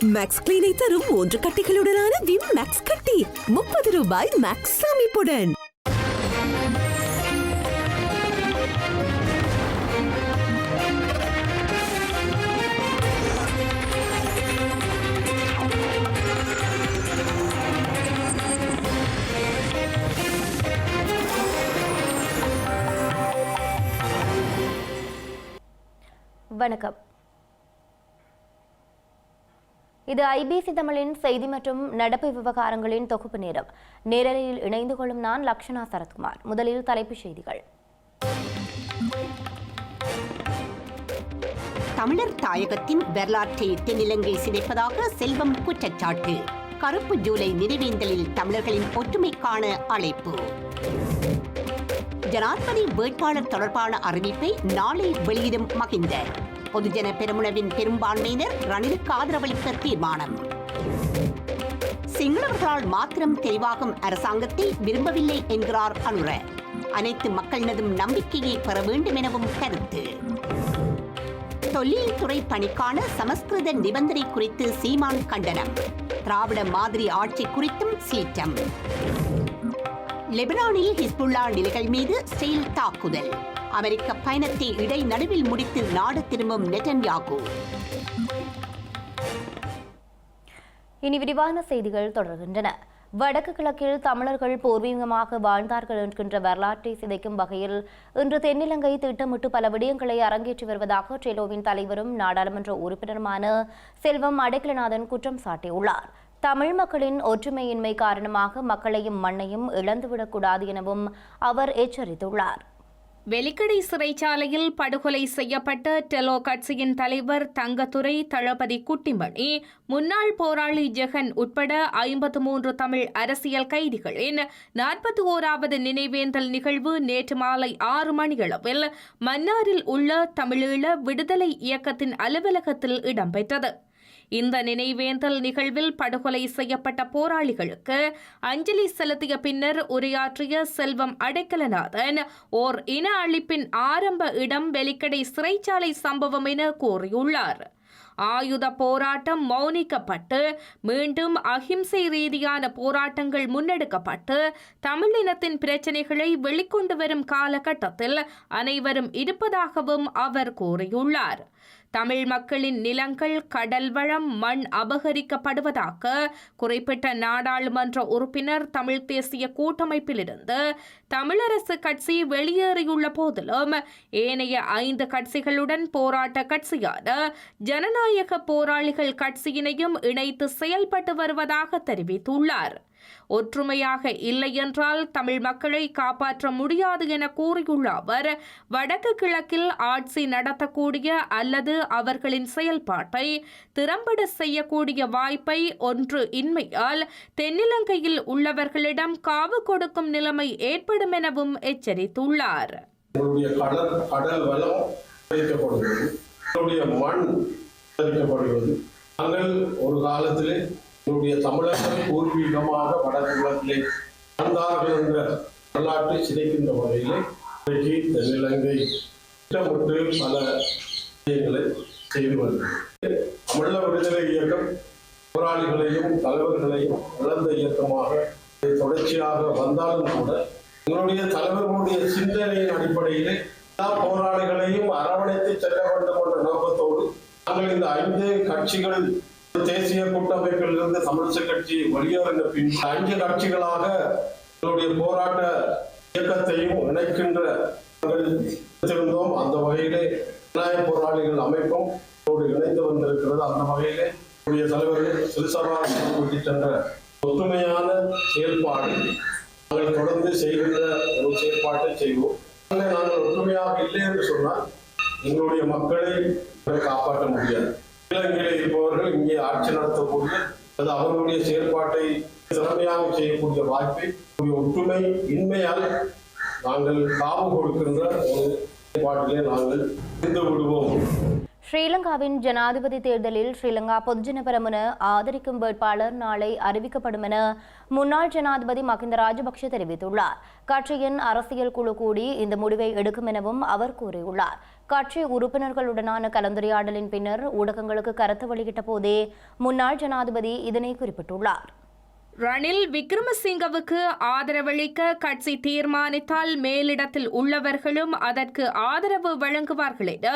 Maths கிளீனை தரும் மூன்று கட்டிகளுடனான Vim maths கட்டி. முப்பது ரூபாய் மேக்ஸ் அமைப்புடன் வணக்கம். இது ஐபிசி தமிழின் செய்தி மற்றும் நடப்பு விவகாரங்களின் தொகுப்பு நேரம். நேரலையில் இணைந்து கொள்ளும் நான் லக்ஷனா சரத்குமார். முதலில் தலைப்புச் செய்திகள். தமிழர் தாயகத்தின் வரலாற்றை தென்னிலங்கை சிதைப்பதாக செல்வம் குற்றச்சாட்டு. கருப்பு ஜூலை நினைவேந்தலில் தமிழர்களின் ஒற்றுமைக்கான அழைப்பு. ஜனாதிபதி வேட்பாளர் தொடர்பான அறிவிப்பை நாளை வெளியிடும் மகிந்த. பொதுஜன பெருமுனவின் பெரும்பான்மையினர் ரணிலுக்கு ஆதரவளிக்க தீர்மானம். சிங்களவர்களால் மாத்திரம் தெரிவாகும் அரசாங்கத்தை விரும்பவில்லை என்கிறார் அனுர. அனைத்து மக்களினதும் நம்பிக்கையை பெற வேண்டும் எனவும் கருத்து. தொல்லியல் துறை பணிக்கான சமஸ்கிருத நிபந்தனை குறித்து சீமான் கண்டனம். திராவிட மாதிரி ஆட்சி குறித்தும் சீற்றம். லெபனானில் ஹிஸ்புல்லா நிலைகள் மீது செயல் தாக்குதல். அமெரிக்க பயணத்தை இடை நடுவில் முடித்து நாடு திரும்பும் நெட்டன்யாகு. இனி விரிவான செய்திகள் தொடர்கின்றன. வடக்கு கிழக்கில் தமிழர்கள் பூர்வீகமாக வாழ்ந்தார்கள் என்கின்ற வரலாற்றை சிதைக்கும் வகையில் இன்று தென்னிலங்கை திட்டமிட்டு பல விடயங்களை அரங்கேற்றி வருவதாக டெலோவின் தலைவரும் நாடாளுமன்ற உறுப்பினருமான செல்வம் அடைக்கலநாதன் குற்றம் சாட்டியுள்ளார். தமிழ் மக்களின் ஒற்றுமையின்மை காரணமாக மக்களையும் மண்ணையும் இழந்துவிடக்கூடாது எனவும் அவர் எச்சரித்துள்ளார். வெலிக்கடை சிறைச்சாலையில் படுகொலை செய்யப்பட்ட டெலோ கட்சியின் தலைவர் தங்கத்துறை தளபதி குட்டிமணி முன்னாள் போராளி ஜெகன் உட்பட ஐம்பத்து மூன்று தமிழ் அரசியல் கைதிகளின் நாற்பத்தி ஓராவது நினைவேந்தல் நிகழ்வு நேற்று மாலை ஆறு மணியளவில் மன்னாரில் உள்ள தமிழீழ விடுதலை இயக்கத்தின் அலுவலகத்தில் இடம்பெற்றது. இந்த நினைவேந்தல் நிகழ்வில் படுகொலை செய்யப்பட்ட போராளிகளுக்கு அஞ்சலி செலுத்திய பின்னர் உரையாற்றிய செல்வம் அடைக்கலநாதன் ஓர் இன அழிப்பின் ஆரம்ப இடம் வெலிக்கடை சிறைச்சாலை சம்பவம் என கூறியுள்ளார். ஆயுத போராட்டம் மௌனிக்கப்பட்டு மீண்டும் அகிம்சை ரீதியான போராட்டங்கள் முன்னெடுக்கப்பட்டு தமிழினத்தின் பிரச்சினைகளை வெளிக்கொண்டு வரும் காலகட்டத்தில் அனைவரும் இருப்பதாகவும் அவர் கூறியுள்ளார். தமிழ் மக்களின் நிலங்கள் கடல் வளம் மண் அபகரிக்கப்படுவதாக குறிப்பிட்ட நாடாளுமன்ற உறுப்பினர் தமிழ் தேசிய கூட்டமைப்பிலிருந்து தமிழரசு கட்சி வெளியேறியுள்ள போதிலும் ஏனைய ஐந்து கட்சிகளுடன் போராட்ட கட்சியான ஜனநாயக போராளிகள் கட்சியினையும் இணைத்து செயல்பட்டு வருவதாக தெரிவித்துள்ளார். ஒற்றுமையாக இல்லையென்றால் தமிழ் மக்களை காப்பாற்ற முடியாது என கூறியுள்ள அவர் வடக்கு கிழக்கில் ஆட்சி நடத்தக்கூடிய அல்லது அவர்களின் செயல்பாட்டை திறம்பட செய்யக்கூடிய வாய்ப்பை ஒன்று இன்மையால் தென்னிலங்கையில் உள்ளவர்களிடம் காவு கொடுக்கும் நிலைமை ஏற்படும் எனவும் எச்சரித்துள்ளார். மண் நாங்கள் ஒரு காலத்திலே என்னுடைய தமிழர்கள் பூர்வீகமாக வடகுலத்திலே வாழ்ந்தார்கள் என்ற வரலாற்றை சிதைக்கின்ற வகையிலே இன்றைக்கு தென்னிலங்கை திட்டமிட்டு பல விஷயங்களை செய்து வருகிறது. தமிழ விடுதலை இயக்கம் போராளிகளையும் தலைவர்களையும் இழந்த இயக்கமாக தொடர்ச்சியாக வந்தாலும் கூட எங்களுடைய தலைவர்களுடைய சிந்தனையின் அடிப்படையிலே எல்லா போராளிகளையும் அரவணைத்து செல்ல வேண்டும் என்ற நோக்கத்தோடு நாங்கள் இந்த ஐந்து கட்சிகள் தேசிய கூட்டமைப்பில் இருந்து தமிழிசை கட்சி வெளியேறின பின் ஐந்து கட்சிகளாக எங்களுடைய போராட்ட இயக்கத்தையும் இணைக்கின்ற இருந்தோம் அந்த வகையிலே ஜனநாயக போராளிகள் அமைப்பும் இணைந்து வந்திருக்கிறது. அந்த வகையிலே நம்முடைய தலைவர்கள் சிறுசபா சென்ற ஒற்றுமையான செயல்பாடு. நாங்கள் தொடர்ந்து செய்கின்ற ஒரு செயல்பாட்டை செய்வோம். நாங்கள் ஒற்றுமையாக இல்லை என்று சொன்னால் எங்களுடைய மக்களை காப்பாற்ற முடியாது. இலங்கையில் இருப்பவர்கள் இங்கே ஆட்சி நடத்தக்கூடிய அது அவர்களுடைய செயற்பாட்டை திறமையாக செய்யக்கூடிய வாய்ப்பை ஒற்றுமை இன்மையால் நாங்கள் காவு கொடுக்கின்ற ஒரு செயற்பாட்டிலே நாங்கள் இருந்து விடுவோம். ஸ்ரீலங்காவின் ஜனாதிபதி தேர்தலில் ஸ்ரீலங்கா பொதுஜன பெரமுன ஆதரிக்கும் வேட்பாளர் நாளை அறிவிக்கப்படும் என முன்னாள் ஜனாதிபதி மகிந்த ராஜபக்ஷ தெரிவித்துள்ளார். கட்சியின் அரசியல் குழு கூடி இந்த முடிவை எடுக்கும் எனவும் அவர் கூறியுள்ளார். கட்சி உறுப்பினர்களுடனான கலந்துரையாடலின் பின்னர் ஊடகங்களுக்கு கருத்து வெளியிட்ட போதே முன்னாள் ஜனாதிபதி இதனை குறிப்பிட்டுள்ளார். ரணில் விக்ரமசிங்கவுக்கு ஆதரவளிக்க கட்சி தீர்மானித்தால் மேலிடத்தில் உள்ளவர்களும் அதற்கு ஆதரவு வழங்குவார்கள் என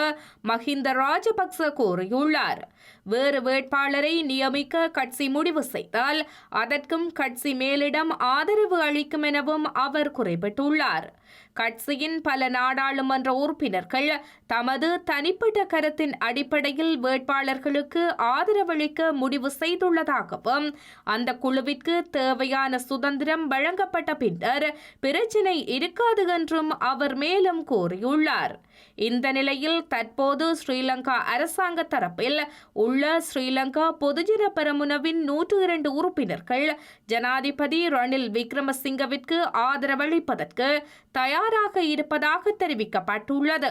மஹிந்த ராஜபக்ச கூறியுள்ளார். வேறு வேட்பாளரை நியமிக்க கட்சி முடிவு செய்தால் அதற்கும் கட்சி மேலிடம் ஆதரவு அளிக்கும் எனவும் அவர் குறிப்பிட்டுள்ளார். கட்சியின் பல நாடாளுமன்ற உறுப்பினர்கள் தமது தனிப்பட்ட கருத்தின் அடிப்படையில் வேட்பாளர்களுக்கு ஆதரவளிக்க முடிவு செய்துள்ளதாகவும் அந்த குழுவிற்கு தேவையான சுதந்திரம் வழங்கப்பட்ட பின்னர் பிரச்சினை இருக்காது என்றும் அவர் மேலும் கூறியுள்ளார். இந்த நிலையில் தற்போது ஸ்ரீலங்கா அரசாங்க தரப்பில் உள்ள ஸ்ரீலங்கா பொதுஜன பெரமுனவின் நூற்று இரண்டு உறுப்பினர்கள் ஜனாதிபதி ரணில் விக்ரமசிங்கவிற்கு ஆதரவளிப்பதற்கு தயார் தயாராக இருப்பதாக தெரிவிக்கப்பட்டுள்ளது.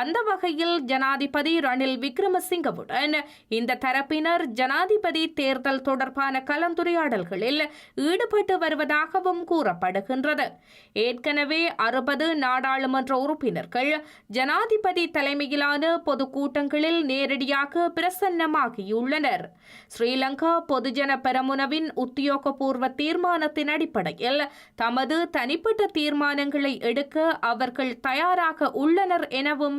அந்த வகையில் ஜனாதிபதி ரணில் விக்ரமசிங்கவுடன் இந்த தரப்பினர் ஜனாதிபதி தேர்தல் தொடர்பான கலந்துரையாடல்களில் ஈடுபட்டு வருவதாகவும் கூறப்படுகின்றது. ஏற்கனவே அறுபது நாடாளுமன்ற உறுப்பினர்கள் ஜனாதிபதி தலைமையிலான பொதுக்கூட்டங்களில் நேரடியாக பிரசன்னமாகியுள்ளனர். ஸ்ரீலங்கா பொதுஜன பெரமுனவின் உத்தியோகபூர்வ தீர்மானத்தின் அடிப்படையில் தமது தனிப்பட்ட தீர்மானங்களை எடுக்க அவர்கள் தயாராக உள்ளனர் எனவும்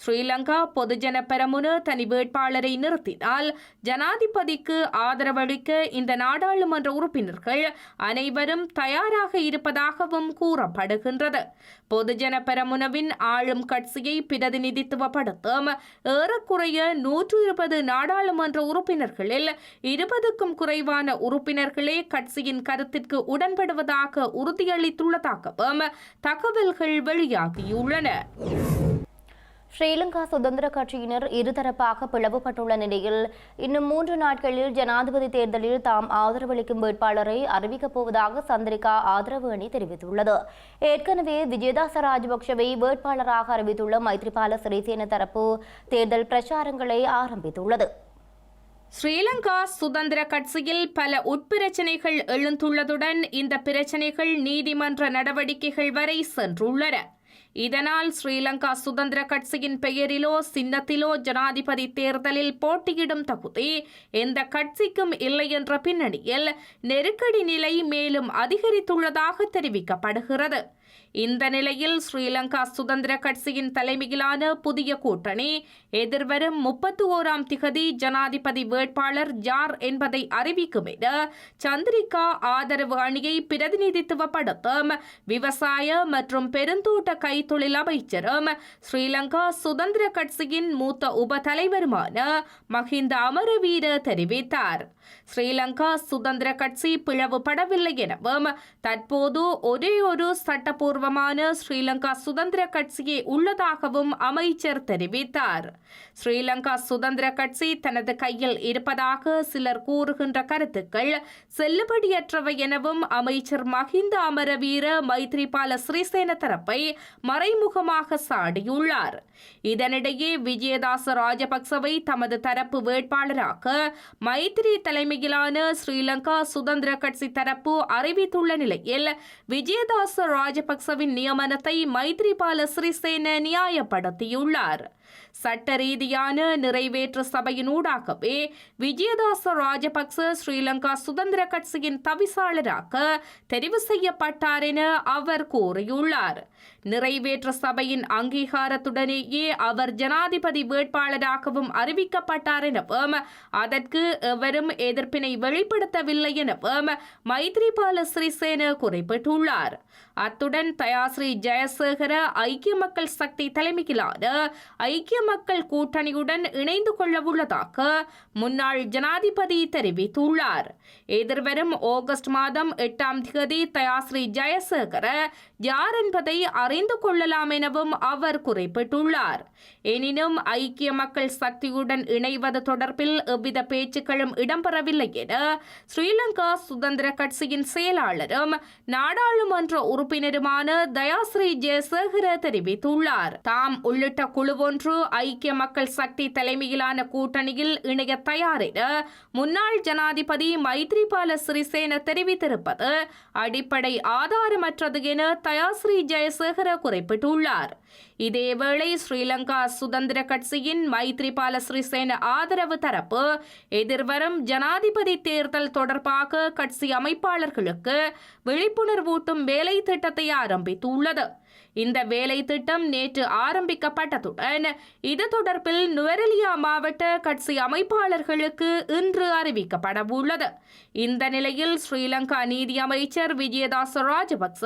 ஸ்ரீலங்கா பொதுஜன பெரமுன தனி வேட்பாளரை நிறுத்தினால் ஜனாதிபதிக்கு ஆதரவளிக்க இந்த நாடாளுமன்ற உறுப்பினர்கள் அனைவரும் தயாராக இருப்பதாகவும் கூறப்படுகின்றது பொதுஜன பெரமுனவின் ஆளும் கட்சியை பிரதிநிதித்துவப்படுத்தும் ஏறக்குறைய நூற்று இருபது நாடாளுமன்ற உறுப்பினர்களில் இருபதுக்கும் குறைவான உறுப்பினர்களே கட்சியின் கருத்திற்கு உடன்படுவதாக உறுதியளித்துள்ளதாகவும் தகவல்கள் வெளியாகியுள்ளன ஸ்ரீலங்கா சுதந்திர கட்சியினர் இருதரப்பாக பிளவுபட்டுள்ள நிலையில் இன்னும் மூன்று நாட்களில் ஜனாதிபதி தேர்தலில் தாம் ஆதரவளிக்கும் வேட்பாளரை அறிவிக்கப் போவதாக சந்திரிகா ஆதரவு அணி தெரிவித்துள்ளது. ஏற்கனவே விஜயதாச ராஜபக்ஷவை வேட்பாளராக அறிவித்துள்ள மைத்ரிபால சிறிசேன தரப்பு தேர்தல் பிரச்சாரங்களை ஆரம்பித்துள்ளது. ஸ்ரீலங்கா சுதந்திர கட்சியில் பல உட்பிரச்சனைகள் எழுந்துள்ளதுடன் இந்த பிரச்சனைகள் நீதிமன்ற நடவடிக்கைகள் வரை சென்றுள்ளன. இதனால் ஸ்ரீலங்கா சுதந்திர கட்சியின் பெயரிலோ சின்னத்திலோ ஜனாதிபதி தேர்தலில் போட்டியிடும் தகுதி எந்த கட்சிக்கும் இல்லை என்ற பின்னணியில் நெருக்கடி நிலை மேலும் அதிகரித்துள்ளதாக தெரிவிக்கப்படுகிறது. இந்த நிலையில் ஸ்ரீலங்கா சுதந்திர கட்சியின் தலைமையிலான புதிய கூட்டணி எதிர்வரும் முப்பத்தி ஓராம் திகதி ஜனாதிபதி வேட்பாளர் யார் என்பதை அறிவிக்கும் என சந்திரிகா ஆதரவு அணியை பிரதிநிதித்துவப்படுத்தும் விவசாய மற்றும் பெருந்தோட்ட கைத்தொழில் அமைச்சரும் ஸ்ரீலங்கா சுதந்திர கட்சியின் மூத்த உப தலைவருமான மஹிந்த அமரவீர தெரிவித்தார். ஸ்ரீலங்கா சுதந்திர கட்சி பிளவுபடவில்லை எனவும் தற்போது ஒரே ஒரு சட்டப்பூர்வமான ஸ்ரீலங்கா சுதந்திர கட்சியே உள்ளதாகவும் அமைச்சர் தெரிவித்தார். ஸ்ரீலங்கா சுதந்திர கட்சி தனது கையில் இருப்பதாக சிலர் கூறுகின்ற கருத்துக்கள் செல்லுபடியற்றவை எனவும் அமைச்சர் மஹிந்த அமரவீர மைத்ரிபால ஸ்ரீசேன தரப்பை மறைமுகமாக சாடியுள்ளார். இதனிடையே விஜயதாச ராஜபக்சவை தமது தரப்பு வேட்பாளராக மைத்ரி தலைமையிலான ஸ்ரீலங்கா சுதந்திர கட்சி தரப்பு அறிவித்துள்ள நிலையில் விஜயதாச ராஜபக்சவின் நியமனத்தை மைத்ரிபால சிறிசேன நியாயப்படுத்தியுள்ளார். சட்ட ரீதியான நிறைவேற்று சபையினூடாகவே விஜயதாச ராஜபக்ச ஸ்ரீலங்கா சுதந்திர கட்சியின் தவிசாளராக தெரிவு செய்யப்பட்டார் என அவர் கூறியுள்ளார். நிறைவேற்ற சபையின் அங்கீகாரத்துடனேயே அவர் ஜனாதிபதி வேட்பாளராகவும் அறிவிக்கப்பட்டார் எனவும் அதற்கு எவரும் எதிர்ப்பினை வெளிப்படுத்தவில்லை எனவும் மைத்ரிபால சிறிசேன குறிப்பிட்டுள்ளார். அத்துடன் தயாஸ்ரீ ஜெயசேகர ஐக்கிய மக்கள் சக்தி தலைமையிலான ஐக்கிய மக்கள் கூட்டணியுடன் இணைந்து கொள்ளவுள்ளதாக முன்னாள் ஜனாதிபதி தெரிவித்துள்ளார். எதிர்வரும் ஆகஸ்ட் மாதம் எட்டாம் தேதி தயாஸ்ரீ ஜெயசேகர யார் என்பதை அறிந்து கொள்ளலாம் எனவும் அவர் குறிப்பிட்டுள்ளார். எனினும் ஐக்கிய மக்கள் சக்தியுடன் இணைவது தொடர்பில் எவ்வித பேச்சுக்களும் இடம்பெறவில்லை என ஸ்ரீலங்கா சுதந்திர கட்சியின் செயலாளரும் நாடாளுமன்ற உறுப்பினருமான தயாஸ்ரீ ஜெயசேகர தெரிவித்துள்ளார். தாம் உள்ளிட்ட குழுவொன்று ஐக்கிய மக்கள் சக்தி தலைமையிலான கூட்டணியில் இணைய தயார் என முன்னாள் ஜனாதிபதி மைத்ரிபால சிறிசேன தெரிவித்திருப்பது அடிப்படை ஆதாரமற்றது என தயாஸ்ரீ ஜெயசேகர குறிப்பிட்டுள்ளார். இதேவேளை ஸ்ரீலங்கா சுதந்திர கட்சியின் மைத்ரிபால சிறிசேன ஆதரவு தரப்பு எதிர்வரும் ஜனாதிபதி தேர்தல் தொடர்பாக கட்சி அமைப்பாளர்களுக்கு விழிப்புணர்வூட்டும் வேலை திட்டத்தை ஆரம்பித்துள்ளது. இந்த வேலை திட்டம் நேற்று ஆரம்பிக்கப்பட்டதுடன் இது தொடர்பில் நுவரெலியா மாவட்ட கட்சி அமைப்பாளர்களுக்கு இன்று அறிவிக்கப்பட உள்ளது இந்த நிலையில் ஸ்ரீலங்கா நீதி அமைச்சர் விஜயதாச ராஜபக்ச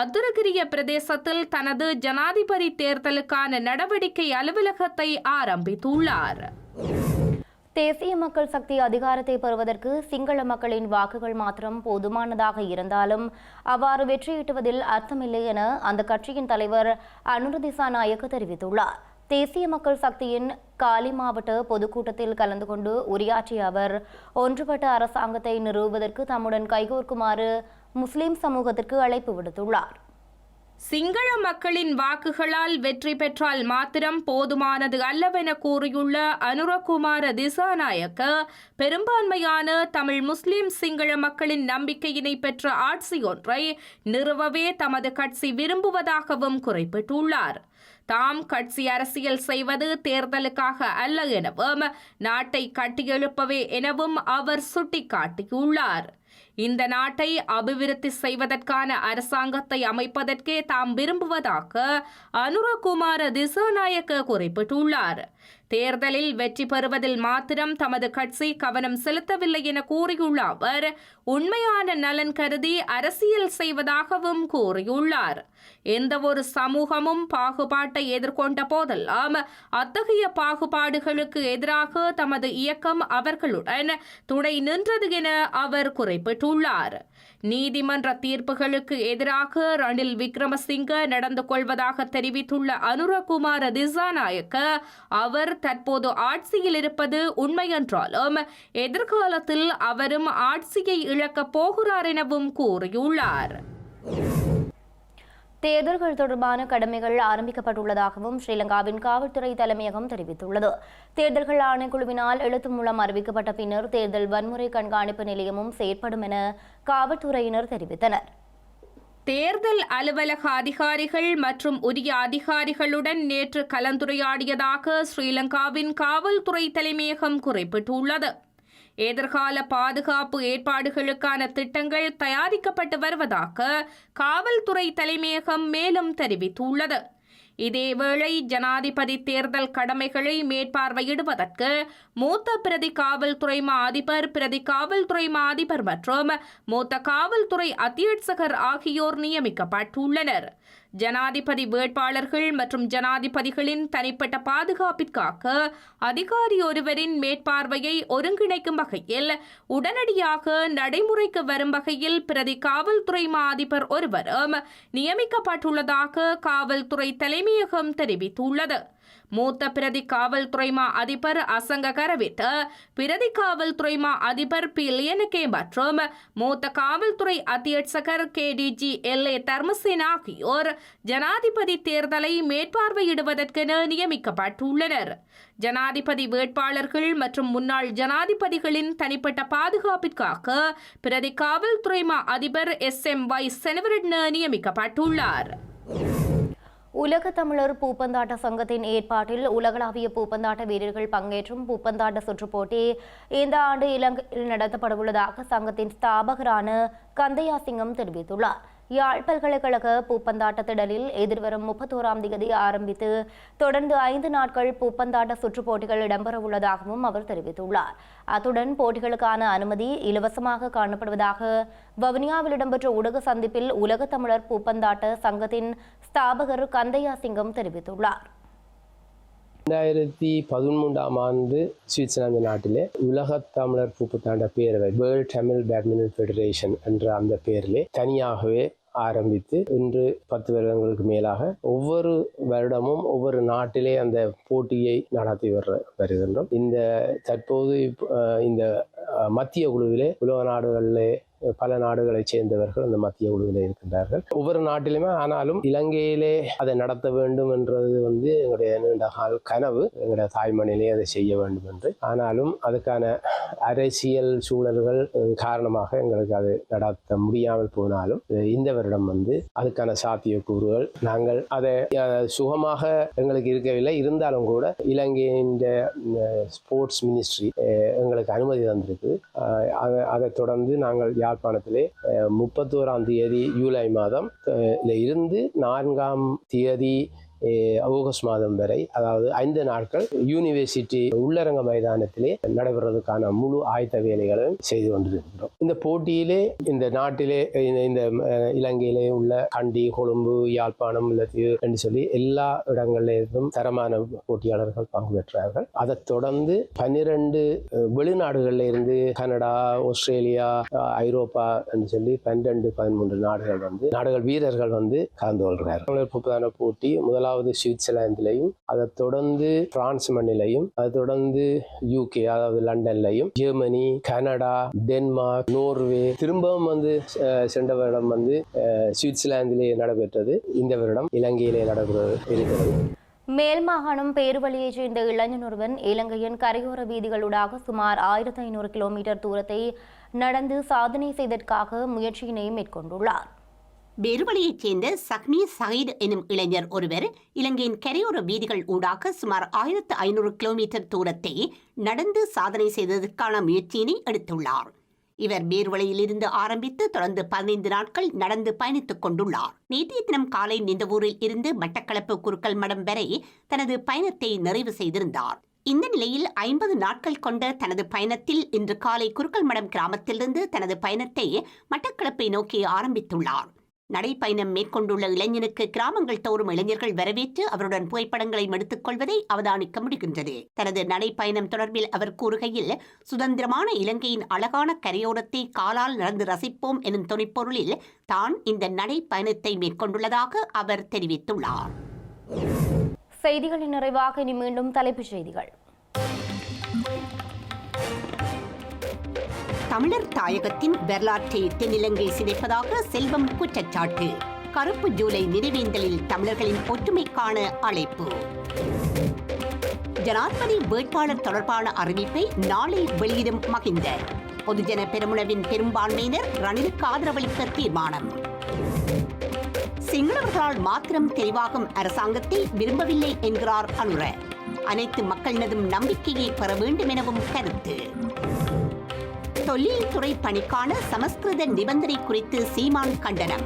அதுரகிரிய பிரதேசத்தில் தனது ஜனாதிபதி தேர்தலுக்கான நடவடிக்கை அலுவலகத்தை ஆரம்பித்துள்ளார். தேசிய மக்கள் சக்தி அதிகாரத்தை பெறுவதற்கு சிங்கள மக்களின் வாக்குகள் மாத்திரம் போதுமானதாக இருந்தாலும் அவ்வாறு வெற்றியீட்டுவதில் அர்த்தமில்லை என அந்த கட்சியின் தலைவர் அனுரதிசா நாயக்க தெரிவித்துள்ளார். தேசிய மக்கள் சக்தியின் காலி மாவட்ட பொதுக்கூட்டத்தில் கலந்து கொண்டு உரையாற்றிய அவர் ஒன்றுபட்ட அரசாங்கத்தை நிறுவுவதற்கு தம்முடன் கைகோர்க்குமாறு முஸ்லிம் சமூகத்திற்கு அழைப்பு விடுத்துள்ளார். சிங்கள மக்களின் வாக்குகளால் வெற்றி பெற்றால் மாத்திரம் போதுமானது அல்லவென கூறியுள்ள அனுரகுமார திசாநாயக்க பெரும்பான்மையான தமிழ் முஸ்லிம் சிங்கள மக்களின் நம்பிக்கையினை பெற்ற ஆட்சி ஒன்றை நிறுவவே தமது கட்சி விரும்புவதாகவும் குறிப்பிட்டுள்ளார். தாம் கட்சி அரசியல் செய்வது தேர்தலுக்காக அல்ல எனவும் நாட்டை கட்டியெழுப்பவே எனவும் அவர் சுட்டிக்காட்டியுள்ளார். இந்த நாட்டை அபிவிருத்தி செய்வதற்கான அரசாங்கத்தை அமைப்பதற்கே தாம் விரும்புவதாக அனுரகுமார திசாநாயக்க குறிப்பிட்டுள்ளார். தேர்தலில் வெற்றி பெறுவதில் மாத்திரம் தமது கட்சி கவனம் செலுத்தவில்லை என கூறியுள்ள அவர் உண்மையான நலன் கருதி அரசியல் செய்வதாகவும் கூறியுள்ளார். எந்த ஒரு சமூகமும் பாகுபாட்டை எதிர்கொண்ட போதெல்லாம் அத்தகைய பாகுபாடுகளுக்கு எதிராக தமது இயக்கம் அவர்களுடன் துணை நின்றது என அவர் குறிப்பிட்டுள்ளார். நீதிமன்ற தீர்ப்புகளுக்கு எதிராக ரணில் விக்ரமசிங்க நடந்து கொள்வதாக தெரிவித்துள்ள அனுரகுமார திசாநாயக்க அவர் தற்போது ஆட்சியில் இருப்பது உண்மையென்றாலும் எதிர்காலத்தில் அவரும் ஆட்சியை இழக்கப் போகிறார் எனவும் கூறியுள்ளார். தேர்தல்கள் தொடர்பான கடமைகள் ஆரம்பிக்கப்பட்டுள்ளதாகவும் ஸ்ரீலங்காவின் காவல்துறை தலைமையகம் தெரிவித்துள்ளது. தேர்தல்கள் ஆணைக்குழுவினால் எழுத்து மூலம் அறிவிக்கப்பட்ட பின்னர் தேர்தல் வன்முறை கண்காணிப்பு நிலையமும் செயற்படும் என காவல்துறையினர் தெரிவித்தனர். தேர்தல் அலுவலக அதிகாரிகள் மற்றும் உரிய அதிகாரிகளுடன் நேற்று கலந்துரையாடியதாக ஸ்ரீலங்காவின் காவல்துறை தலைமையகம் குறிப்பிட்டுள்ளது. எதிர்கால பாதுகாப்பு ஏற்பாடுகளுக்கான திட்டங்கள் தயாரிக்கப்பட்டு வருவதாக காவல்துறை தலைமையகம் மேலும் தெரிவித்துள்ளது. இதேவேளை ஜனாதிபதி தேர்தல் கடமைகளை மேற்பார்வையிடுவதற்கு மூத்த பிரதி காவல்துறை மா அதிபர் பிரதி காவல்துறை மா அதிபர் மற்றும் மூத்த காவல்துறை அத்தியட்சகர் ஆகியோர் நியமிக்கப்பட்டுள்ளனர். ஜனாதிபதி வேட்பாளர்கள் மற்றும் ஜனாதிபதிகளின் தனிப்பட்ட பாதுகாப்பிற்காக அதிகாரி ஒருவரின் மேற்பார்வையை ஒருங்கிணைக்கும் வகையில் உடனடியாக நடைமுறைக்கு வரும் வகையில் பிரதி காவல்துறை மா அதிபர் ஒருவரும் நியமிக்கப்பட்டுள்ளதாக காவல்துறை தலைமையகம் தெரிவித்துள்ளது. மூத்த பிரதி காவல்துறை மா அதிபர் அசங்க கரவித் பிரதி காவல்துறை மா அதிபர் பி. லியனகே மற்றும் மூத்த காவல்துறை அத்தியட்சகர் K. D G L. A. Dharmasen ஆகியோர் ஜனாதிபதி தேர்தலை மேற்பார்வையிடுவதற்கென நியமிக்கப்பட்டுள்ளனர். ஜனாதிபதி வேட்பாளர்கள் மற்றும் முன்னாள் ஜனாதிபதிகளின் தனிப்பட்ட பாதுகாப்பிற்காக பிரதி காவல்துறை மா அதிபர் எஸ். எம். வை. செனவரட்ன நியமிக்கப்பட்டுள்ளார். உலக தமிழர் பூப்பந்தாட்ட சங்கத்தின் ஏற்பாட்டில் உலகளாவிய பூப்பந்தாட்ட வீரர்கள் பங்கேற்றும் பூப்பந்தாட்ட சுற்றுப் போட்டி இந்த ஆண்டு இலங்கையில் நடத்தப்படவுள்ளதாக சங்கத்தின் ஸ்தாபகரான கந்தையா சிங்கம் தெரிவித்துள்ளார். யாழ் பல்கலைக்கழக பூப்பந்தாட்ட திடலில் எதிர்வரும் முப்பத்தோராம் தேதி ஆரம்பித்து தொடர்ந்து ஐந்து நாட்கள் பூப்பந்தாட்ட சுற்றுப் போட்டிகள் இடம்பெறவுள்ளதாகவும் அவர் தெரிவித்துள்ளார். அத்துடன் போட்டிகளுக்கான அனுமதி இலவசமாக காணப்படுவதாக வவுனியாவில் இடம்பெற்ற ஊடக சந்திப்பில் உலக தமிழர் பூப்பந்தாட்ட சங்கத்தின் ஸ்தாபகர் கந்தையா சிங்கம் தெரிவித்துள்ளார். ரெண்டாயிரத்தி பதிமூன்றாம் ஆண்டு சுவிட்சர்லாந்து நாட்டிலே உலகத் தமிழர் பூப்புத்தாண்ட பேரவை வேர்ல்ட் தமிழ் பேட்மிண்டன் ஃபெடரேஷன் என்ற அந்த பேரிலே தனியாகவே ஆரம்பித்து இன்று பத்து வருடங்களுக்கு மேலாக ஒவ்வொரு வருடமும் ஒவ்வொரு நாட்டிலே அந்த போட்டியை நடத்தி வர வருகின்றோம். இந்த தற்போது இந்த மத்திய குழுவிலே உலக நாடுகளிலே பல நாடுகளைச் சேர்ந்தவர்கள் அந்த மத்திய குழுவில் இருக்கின்றார்கள். ஒவ்வொரு நாட்டிலுமே ஆனாலும் இலங்கையிலே அதை நடத்த வேண்டும் என்றது வந்து எங்களுடைய நீண்டகால் கனவு. எங்களுடைய தாய்மணிலே அதை செய்ய வேண்டும் என்று. ஆனாலும் அதுக்கான அரசியல் சூழல்கள் காரணமாக எங்களுக்கு அது நடத்த முடியாமல் போனாலும் இந்த வருடம் வந்து அதுக்கான சாத்தியக்கூறுகள் நாங்கள் அதை சுகமாக எங்களுக்கு இருக்கவில்லை. இருந்தாலும் கூட இலங்கையின் ஸ்போர்ட்ஸ் மினிஸ்ட்ரி எங்களுக்கு அனுமதி தந்திருக்கு. அதை அதைத் தொடர்ந்து நாங்கள் யாழ்ப்பாணத்திலே முப்பத்தோராம் தேதி ஜூலை மாதம் இருந்து நான்காம் தேதி ஆகஸ்ட் மாதம் வரை அதாவது ஐந்து நாட்கள் யூனிவர்சிட்டி உள்ளரங்க மைதானத்திலே நடைபெறுவதற்கான முழு ஆயத்த வேலைகளையும் செய்து கொண்டிருக்கிறோம். இந்த போட்டியிலே இந்த நாட்டிலே இந்த- இலங்கையிலே உள்ள கண்டி கொழும்பு யாழ்ப்பாணம் என்று சொல்லி எல்லா இடங்களிலிருந்தும் தரமான போட்டியாளர்கள் பங்கு பெற்றார்கள். அதைத் தொடர்ந்து பன்னிரண்டு வெளிநாடுகளில் இருந்து கனடா ஆஸ்திரேலியா ஐரோப்பா என்று சொல்லி பன்னிரண்டு பதிமூன்று நாடுகள் வந்து நாடுகள் வீரர்கள் வந்து கலந்து கொள்கிறார்கள். தமிழர் போட்டி போட்டி முதலாவது சுவிட்சர்லாந்துலையும் அதை தொடர்ந்து பிரான்ஸ் மண்ணிலையும் அதை தொடர்ந்து யூகே அதாவது லண்டன்லையும் ஜெர்மனி கனடா டென்மார்க் நோர்வே. திரும்பவும் வந்து அஹ், சென்ற வருடம் வந்து சுவிட்சர்லாந்திலே நடைபெற்றது. இந்த வருடம் இலங்கையிலே நடைபெற இருக்கிறது. மேல் மாகாணம் பேருவழியைச் சேர்ந்த இளைஞன் ஒருவன் இலங்கையின் கரையோர வீதிகளூடாக சுமார் ஆயிரத்தி ஐநூறு கிலோமீட்டர் தூரத்தை நடந்து சாதனை செய்ததற்காக முயற்சியினை மேற்கொண்டுள்ளார். பெருவழியைச் சேர்ந்த சக்னி சயீத் எனும் இளைஞர் ஒருவர் இலங்கையின் கரையோர வீதிகள் ஊடாக சுமார் ஆயிரத்து ஐநூறு கிலோமீட்டர் தூரத்தை நடந்து சாதனை செய்ததற்கான முயற்சியினை எடுத்துள்ளார். இவர் பேர்வழியிலிருந்து ஆரம்பித்து தொடர்ந்து பதினைந்து நாட்கள் நடந்து பயணித்துக் கொண்டுள்ளார். நேற்றைய தினம் காலை நிந்தவூரில் இருந்து மட்டக்களப்பு குருக்கல் மடம் வரை தனது பயணத்தை நிறைவு செய்திருந்தார். இந்த நிலையில் ஐம்பது நாட்கள் கொண்ட தனது பயணத்தில் இன்று காலை குருக்கல் மடம் கிராமத்திலிருந்து தனது பயணத்தை மட்டக்களப்பை நோக்கி ஆரம்பித்துள்ளார். நடைப்பயணம் மேற்கொண்டுள்ள இளைஞனுக்கு கிராமங்கள் தோறும் இளைஞர்கள் வரவேற்று அவருடன் புகைப்படங்களை எடுத்துக் கொள்வதை அவதானிக்க முடிகின்றது. தனது நடைப்பயணம் தொடர்பில் அவர் கூறுகையில் சுதந்திரமான இலங்கையின் அழகான கரையோரத்தை காலால் நடந்து ரசிப்போம் எனும் துணைப்பொருளில் தான் இந்த நடைப்பயணத்தை மேற்கொண்டுள்ளதாக அவர் தெரிவித்துள்ளார். செய்திகளின் நிறைவாக இனி மீண்டும் தலைப்புச் செய்திகள். தமிழர் தாயகத்தின் வரலாற்றை தென்னிலங்கை சிதைப்பதாக செல்வம் குற்றச்சாட்டு. கருப்பு ஜூலை நினைவேந்தலில் தமிழர்களின் ஒற்றுமைக்கான அழைப்பு. ஜனாதிபதி வேட்பாளர் தொடர்பான அறிவிப்பை நாளை வெளியிடும் மகிந்த. பொதுஜன பெருமுனவின் பெரும்பான்மையினர் ரணிலுக்கு ஆதரவளிக்க தீர்மானம். சிங்களவர்களால் மாத்திரம் தெளிவாகும் அரசாங்கத்தை விரும்பவில்லை என்கிறார் அனுர. அனைத்து மக்களினதும் நம்பிக்கையை பெற வேண்டும் எனவும் கருத்து. தொல்லியல் துறை பணிக்கான சமஸ்கிருத நிபந்தனை குறித்து சீமான் கண்டனம்.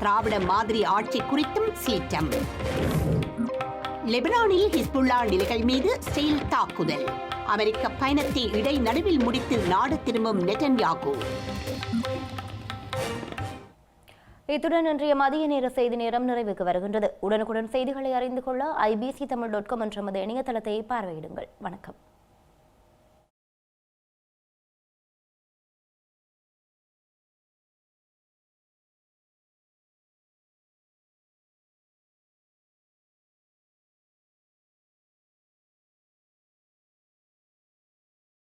திராவிட மாதிரி ஆட்சி குறித்தும் சீற்றம். லெபனானில் ஹிஸ்புல்லா நிலைகள் மீது ஸ்டீல் தாக்குதல். அமெரிக்க பயணத்தை இடை நடுவில் முடித்து நாடு திரும்பும் நெட்டன்யாகு. இத்துடன் இன்றைய மதிய நேர செய்தி நேரம் நிறைவுக்கு வருகின்றது. உடனுக்குடன் செய்திகளை அறிந்து கொள்ள ஐபிசி தமிழ் டாட் காம் என்ற இணையதளத்தை பார்வையிடுங்கள். வணக்கம்.